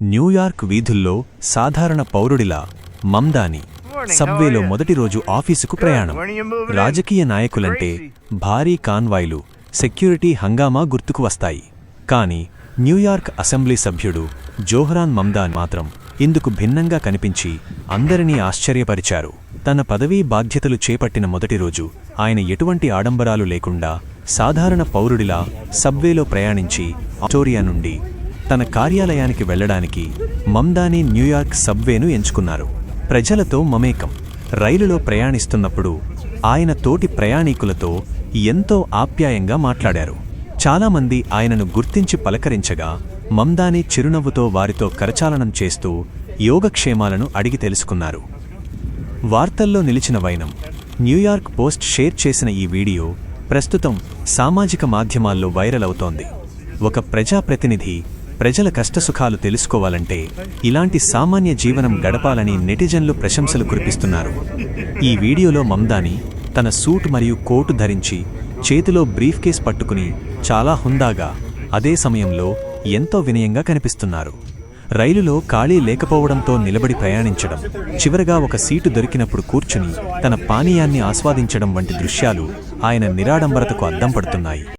New York వీధుల్లో సాధారణ పౌరుడిలా మమ్దాని సబ్వేలో మొదటి రోజు ఆఫీసుకు ప్రయాణం. రాజకీయ నాయకులంటే భారీ కాన్వాయ్లు సెక్యూరిటీ హంగామా గుర్తుకు వస్తాయి. కాని న్యూయార్క్ అసెంబ్లీ సభ్యుడు జోహరాన్ మమ్దాన్ మాత్రం ఇందుకు భిన్నంగా కనిపించి అందరినీ ఆశ్చర్యపరిచారు. తన పదవీ బాధ్యతలు చేపట్టిన మొదటి రోజు ఆయన ఎటువంటి ఆడంబరాలు లేకుండా సాధారణ పౌరుడిలా సబ్వేలో ప్రయాణించి ఆటోరియా నుండి తన కార్యాలయానికి వెళ్ళడానికి మమ్దాని న్యూయార్క్ సబ్వేను ఎంచుకున్నారు. ప్రజలతో మమేకం. రైలులో ప్రయాణిస్తున్నప్పుడు ఆయన తోటి ప్రయాణీకులతో ఎంతో ఆప్యాయంగా మాట్లాడారు. చాలామంది ఆయనను గుర్తించి పలకరించగా మమ్దాని చిరునవ్వుతో వారితో కరచాలనం చేస్తూ యోగక్షేమాలను అడిగి తెలుసుకున్నారు. వార్తల్లో నిలిచిన వైనం న్యూయార్క్ పోస్ట్ షేర్ చేసిన ఈ వీడియో ప్రస్తుతం సామాజిక మాధ్యమాల్లో వైరల్ అవుతోంది. ఒక ప్రజాప్రతినిధి ప్రజల కష్టసుఖాలు తెలుసుకోవాలంటే ఇలాంటి సామాన్య జీవనం గడపాలని నెటిజన్లు ప్రశంసలు కురిపిస్తున్నారు. ఈ వీడియోలో మమ్దాని తన సూట్ మరియు కోటు ధరించి చేతిలో బ్రీఫ్ కేస్ పట్టుకుని చాలా హుందాగా అదే సమయంలో ఎంతో వినయంగా కనిపిస్తున్నారు. రైలులో ఖాళీ లేకపోవడంతో నిలబడి ప్రయాణించడం చివరగా ఒక సీటు దొరికినప్పుడు కూర్చుని తన పానీయాన్ని ఆస్వాదించడం వంటి దృశ్యాలు ఆయన నిరాడంబరతకు అద్దం పడుతున్నాయి.